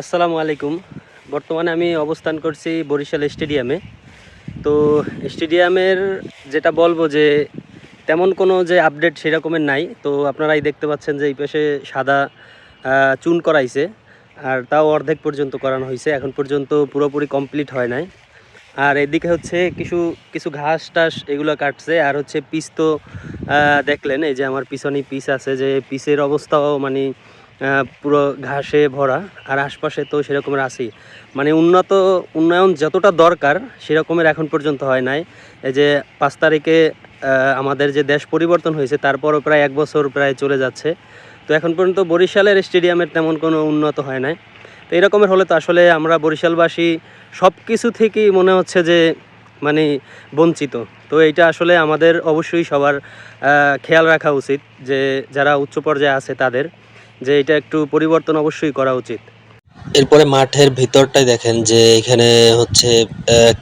আসসালামু আলাইকুম। বর্তমানে আমি অবস্থান করছি বরিশাল স্টেডিয়ামে। তো স্টেডিয়ামের যেটা বলব যে, তেমন কোনো যে আপডেট সেরকমের নাই। তো আপনারাই দেখতে পাচ্ছেন যে, এই পাশে সাদা চুন করাইছে। আর তাও অর্ধেক পর্যন্ত করানো হয়েছে এখন পর্যন্ত পুরোপুরি কমপ্লিট হয় নাই। আর এদিকে হচ্ছে কিছু কিছু ঘাস টাস এগুলো কাটছে। আর হচ্ছে পিস তো দেখলেন, এই যে আমার পিছনে পিস আছে যে, পিসের অবস্থাও মানে পুরো ঘাসে ভরা, আর আশপাশে তো সেরকমের আছেই। মানে উন্নত, উন্নয়ন যতটা দরকার, সেরকমের এখন পর্যন্ত হয় নাই। এই যে পাঁচ তারিখে আমাদের যে দেশ পরিবর্তন হয়েছে, তারপরও প্রায় এক বছর প্রায় চলে যাচ্ছে। তো এখন পর্যন্ত বরিশালের স্টেডিয়ামের তেমন কোনো উন্নত হয় নাই। তো এরকমের হলে তো আসলে আমরা বরিশালবাসী সব কিছু থেকেই মনে হচ্ছে যে মানে বঞ্চিত। তো এইটা আসলে আমাদের অবশ্যই সবার খেয়াল রাখা উচিত যে, যারা উচ্চ পর্যায়ে আছে তাদের। যে এটা একটু পরিবর্তন অবশ্যই করা উচিত। এরপরে মাঠের ভিতরটাই দেখেন যে এখানে হচ্ছে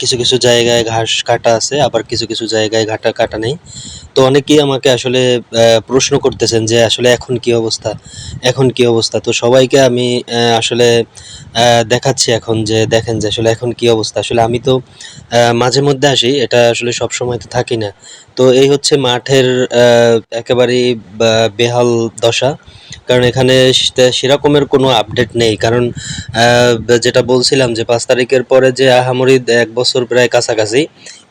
কিছু কিছু জায়গায় ঘাস কাটা আছে, আবার কিছু কিছু জায়গায় ঘাটা কাটা নেই। তো অনেকেই আমাকে আসলে প্রশ্ন করতেছেন যে আসলে এখন কি অবস্থা? এখন কি অবস্থা? তো সবাইকে আমি আসলে দেখাচ্ছি এখন যে দেখেন যে আসলে এখন কি অবস্থা। আসলে আমি তো মাঝে মধ্যে আসি, এটা আসলে সব সময় তো থাকি না। তো এই হচ্ছে মাঠের একেবারেই বেহাল দশা। কারণ এখানে সেরকমের কোনো আপডেট নেই। কারণ যেটা বলছিলাম যে পাঁচ তারিখের পরে যে আহামরি এক বছর প্রায় কাছাকাছি,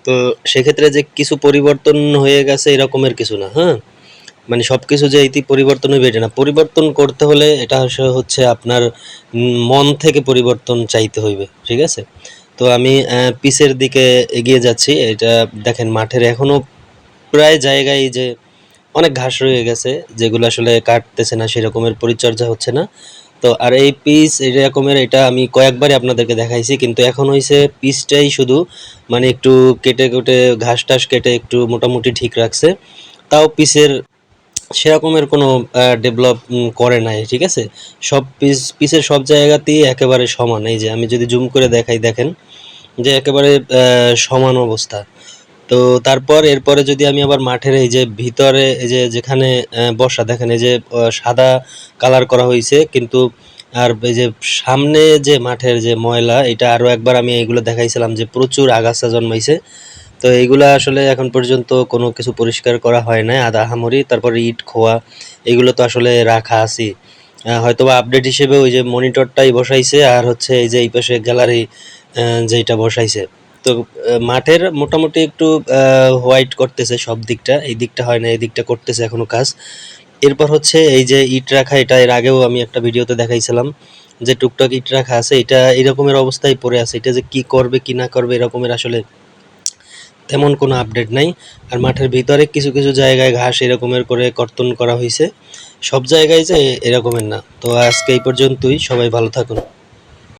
তো সেক্ষেত্রে যে কিছু পরিবর্তন হয়ে গেছে এরকমের কিছু না হ্যাঁ? মানে সব কিছু যে ইতি পরিবর্তন হইবে না। পরিবর্তন করতে হলে এটা হচ্ছে আপনার মন থেকে পরিবর্তন চাইতে হইবে, ঠিক আছে? তো আমি পিসের দিকে এগিয়ে যাচ্ছি। এটা দেখেন, মাঠের এখনও প্রায় জায়গায় যে অনেক ঘাস রয়ে গেছে, যেগুলো আসলে কাটতেছে না, সেরকমের পরিচর্যা হচ্ছে না। তো আর এই পিস এরকমের এটা আমি কয়েকবারই আপনাদেরকে দেখাইছি, কিন্তু এখন হয়েছে পিসটাই শুধু মানে একটু কেটে কেটে ঘাস টাস কেটে একটু মোটামুটি ঠিক রাখছে। তাও পিসের সেরকমের কোনো ডেভেলপ করে নাই, ঠিক আছে? সব পিস, পিসের সব জায়গাতেই একেবারে সমান। এই যে আমি যদি জুম করে দেখাই, দেখেন যে একেবারে সমান অবস্থা। তো তারপর, এরপরে যদি আমি আবার মাঠের এই যে ভিতরে, এই যে যেখানে বসা, দেখেন এই যে সাদা কালার করা হয়েছে কিন্তু আর এই যে সামনে যে মাঠের যে ময়লা, এটা আরও একবার আমি এগুলো দেখাইছিলাম যে প্রচুর আগাছা জন্মাইছে। তো এইগুলা আসলে এখন পর্যন্ত কোনো কিছু পরিষ্কার করা হয় নাই, আদা হামরি তারপর ইট, খোয়া, এগুলো তো আসলে রাখা আছে হয়তো বা আপডেট হিসেবে ওই যে মনিটরটাই বসাইছে, আর হচ্ছে এই যে এই পাশে গ্যালারি যেটা বসাইছে। তো মাঠের মোটামুটি একটু হোয়াইট করতেছে সব দিকটা। এই দিকটা হয় না, এই দিকটা করতেছে এখনও কাজ। এরপর হচ্ছে এই যে ইট রাখা, এটা এর আগেও আমি একটা ভিডিওতে দেখাইছিলাম যে টুকটাক ইট রাখা আছে। এটা এরকমের অবস্থায় পড়ে আছে। এটা যে কি করবে, কি না করবে, এরকমের আসলে তেমন কোনো আপডেট নাই। আর মাঠের ভিতরে কিছু কিছু জায়গায় ঘাস এরকমের করে কর্তন করা হয়েছে সব জায়গায় যে এরকমের না। তো আজকে এই পর্যন্তই। সবাই ভালো থাকুন।